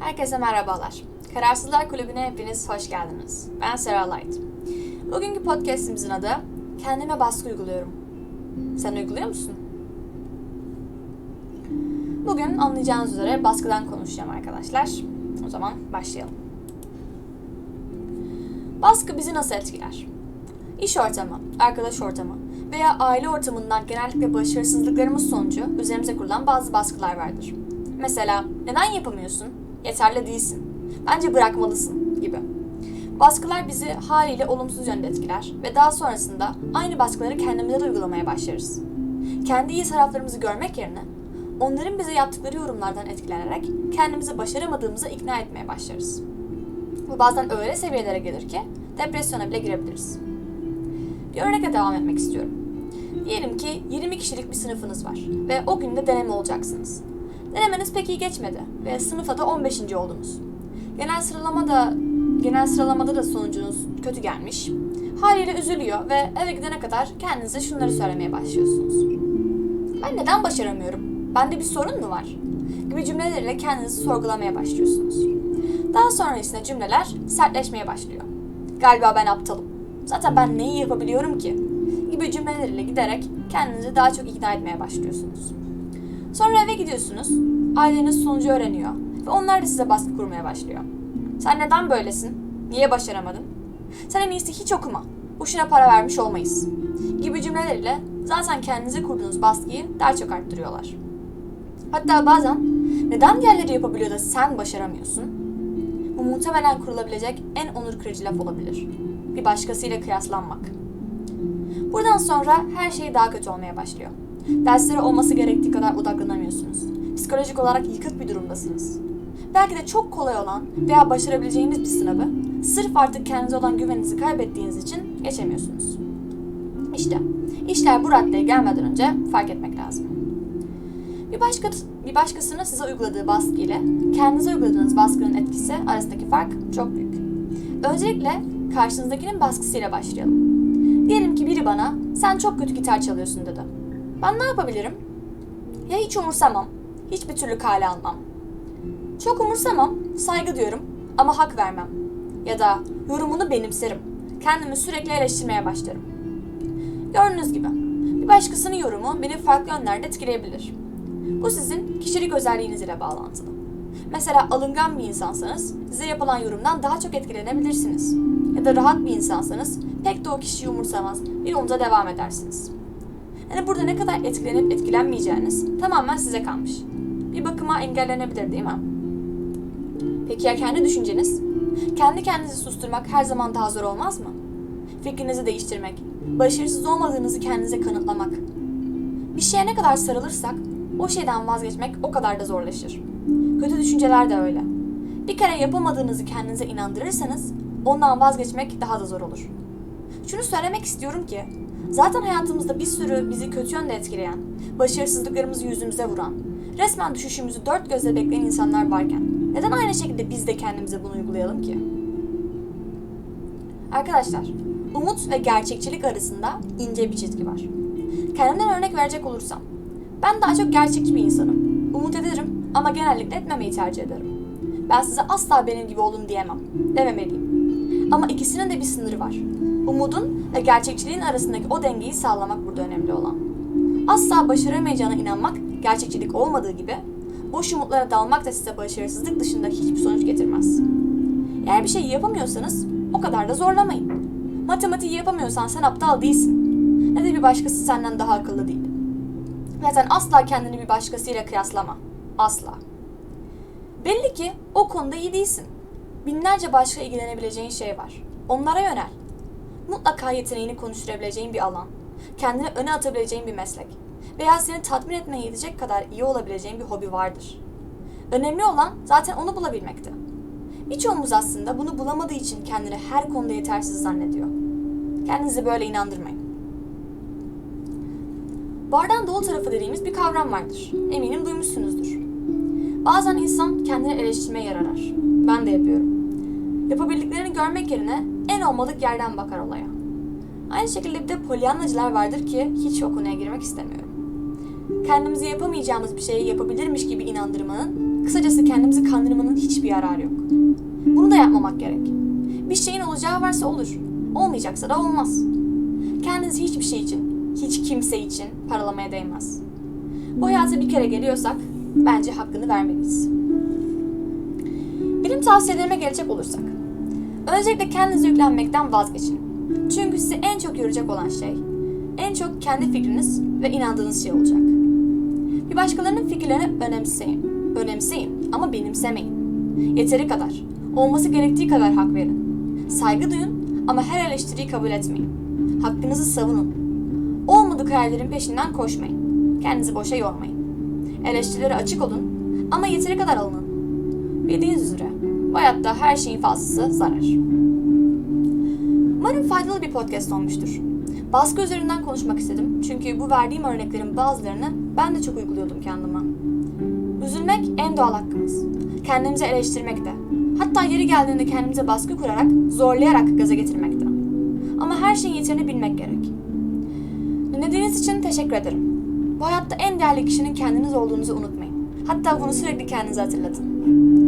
Herkese merhabalar. Kararsızlar Kulübü'ne hepiniz hoş geldiniz. Ben Sarah Light. Bugünkü podcastimizin adı Kendime Baskı Uyguluyorum. Sen uyguluyor musun? Bugün anlayacağınız üzere baskıdan konuşacağım arkadaşlar. O zaman başlayalım. Baskı bizi nasıl etkiler? İş ortamı, arkadaş ortamı veya aile ortamından genellikle başarısızlıklarımız sonucu üzerimize kurulan bazı baskılar vardır. Mesela neden yapamıyorsun? Yeterli değilsin. Bence bırakmalısın gibi. Baskılar bizi haliyle olumsuz yönde etkiler ve daha sonrasında aynı baskıları kendimize de uygulamaya başlarız. Kendi iyi taraflarımızı görmek yerine onların bize yaptıkları yorumlardan etkilenerek kendimizi başaramadığımızı ikna etmeye başlarız. Bu bazen öyle seviyelere gelir ki depresyona bile girebiliriz. Bir örnekle devam etmek istiyorum. Diyelim ki 20 kişilik bir sınıfınız var ve o gün de deneme olacaksınız. Denemeniz pek iyi geçmedi ve sınıfta da 15. oldunuz. Genel sıralamada genel sıralamada da sonucunuz kötü gelmiş. Haliyle üzülüyor ve eve gidene kadar kendinize şunları söylemeye başlıyorsunuz. Ben neden başaramıyorum? Bende bir sorun mu var? Gibi cümlelerle kendinizi sorgulamaya başlıyorsunuz. Daha sonra ise cümleler sertleşmeye başlıyor. Galiba ben aptalım. Zaten ben neyi yapabiliyorum ki? Gibi cümlelerle giderek kendinizi daha çok ikna etmeye başlıyorsunuz. Sonra eve gidiyorsunuz. Aileniz sonucu öğreniyor ve onlar da size baskı kurmaya başlıyor. Sen neden böylesin? Niye başaramadın? Sen en iyisi hiç okuma. Boşuna para vermiş olmayız. Gibi cümlelerle zaten kendinize kurduğunuz baskıyı daha çok arttırıyorlar. Hatta bazen neden diğerleri yapabiliyor da sen başaramıyorsun? Bu muhtemelen kurulabilecek en onur kırıcı laf olabilir. Bir başkasıyla kıyaslanmak. Buradan sonra her şey daha kötü olmaya başlıyor. Derslere olması gerektiği kadar odaklanamıyorsunuz. Psikolojik olarak yıkık bir durumdasınız. Belki de çok kolay olan veya başarabileceğiniz bir sınavı sırf artık kendinize olan güveninizi kaybettiğiniz için geçemiyorsunuz. İşte işler bu raddeye gelmeden önce fark etmek lazım. Bir, başka, bir başkasının size uyguladığı baskı ile kendinize uyguladığınız baskının etkisi arasındaki fark çok büyük. Öncelikle karşınızdakinin baskısıyla başlayalım. Diyelim ki biri bana sen çok kötü gitar çalıyorsun dedi. Ben ne yapabilirim? Ya hiç umursamam, hiçbir türlü kale almam. Çok umursamam, saygı diyorum ama hak vermem. Ya da yorumunu benimserim. Kendimi sürekli eleştirmeye başlarım. Gördüğünüz gibi bir başkasının yorumu beni farklı yönlerde etkileyebilir. Bu sizin kişilik özelliğiniz ile bağlantılı. Mesela alıngan bir insansanız size yapılan yorumdan daha çok etkilenebilirsiniz. Ya da rahat bir insansanız pek de o kişiyi umursamaz ve yolunuza devam edersiniz. Yani burada ne kadar etkilenip etkilenmeyeceğiniz tamamen size kalmış. Bir bakıma engellenebilir değil mi? Peki ya kendi düşünceniz? Kendi kendinizi susturmak her zaman daha zor olmaz mı? Fikrinizi değiştirmek, başarısız olmadığınızı kendinize kanıtlamak. Bir şeye ne kadar sarılırsak o şeyden vazgeçmek o kadar da zorlaşır. Kötü düşünceler de öyle. Bir kere yapamadığınızı kendinize inandırırsanız ondan vazgeçmek daha da zor olur. Şunu söylemek istiyorum ki zaten hayatımızda bir sürü bizi kötü yönde etkileyen, başarısızlıklarımızı yüzümüze vuran, resmen düşüşümüzü dört gözle bekleyen insanlar varken neden aynı şekilde biz de kendimize bunu uygulayalım ki? Arkadaşlar, umut ve gerçekçilik arasında ince bir çizgi var. Kendimden örnek verecek olursam, ben daha çok gerçekçi bir insanım. Umut ederim ama genellikle etmemeyi tercih ederim. Ben size asla benim gibi olun diyemem, dememeliyim. Ama ikisinin de bir sınırı var. Umudun ve gerçekçiliğin arasındaki o dengeyi sağlamak burada önemli olan. Asla başaramayacağına inanmak gerçekçilik olmadığı gibi boş umutlara dalmak da size başarısızlık dışında hiçbir sonuç getirmez. Eğer bir şey yapamıyorsanız o kadar da zorlamayın. Matematiği yapamıyorsan sen aptal değilsin. Ne de bir başkası senden daha akıllı değil. Zaten asla kendini bir başkasıyla kıyaslama. Asla. Belli ki o konuda iyi değilsin. Binlerce başka ilgilenebileceğin şey var. Onlara yönel. Mutlaka yeteneğini konuşturabileceğin bir alan, kendini öne atabileceğin bir meslek veya seni tatmin etmeye yetecek kadar iyi olabileceğin bir hobi vardır. Önemli olan zaten onu bulabilmekte. Birçoğumuz aslında bunu bulamadığı için kendini her konuda yetersiz zannediyor. Kendinizi böyle inandırmayın. Bardağın dolu tarafı dediğimiz bir kavram vardır. Eminim duymuşsunuzdur. Bazen insan kendini eleştirmeye yer arar. Ben de yapıyorum. Yapabildiklerini görmek yerine en olmadık yerden bakar olaya. Aynı şekilde bir de polyanlacılar vardır ki hiç o konuya girmek istemiyorum. kendimizi yapamayacağımız bir şeyi yapabilirmiş gibi inandırmanın, kısacası kendimizi kandırmanın hiçbir yararı yok. Bunu da yapmamak gerek. Bir şeyin olacağı varsa olur. Olmayacaksa da olmaz. Kendinizi hiçbir şey için, hiç kimse için paralamaya değmez. Bu hayata bir kere geliyorsak bence hakkını vermeliyiz. Bilim tavsiyelerime gelecek olursak. Öncelikle kendinize yüklenmekten vazgeçin. Çünkü sizi en çok yoracak olan şey, en çok kendi fikriniz ve inandığınız şey olacak. Bir başkalarının fikirlerini önemseyin. Önemseyin ama benimsemeyin. Yeteri kadar, olması gerektiği kadar hak verin. Saygı duyun ama her eleştiriyi kabul etmeyin. Hakkınızı savunun. Olmadık hayallerin peşinden koşmayın. Kendinizi boşa yormayın. Eleştirilere açık olun ama yeteri kadar alının. Bildiğiniz üzere bu hayatta her şeyin fazlası zarar. Umarım faydalı bir podcast olmuştur. Baskı üzerinden konuşmak istedim çünkü bu verdiğim örneklerin bazılarını ben de çok uyguluyordum kendime. Üzülmek en doğal hakkımız. Kendimizi eleştirmek de. Hatta yeri geldiğinde kendimize baskı kurarak, zorlayarak gaza getirmek de. Ama her şeyin yeterini bilmek gerek. Dinlediğiniz için teşekkür ederim. Bu hayatta en değerli kişinin kendiniz olduğunuzu unutmayın. Hatta bunu sürekli kendinize hatırlatın.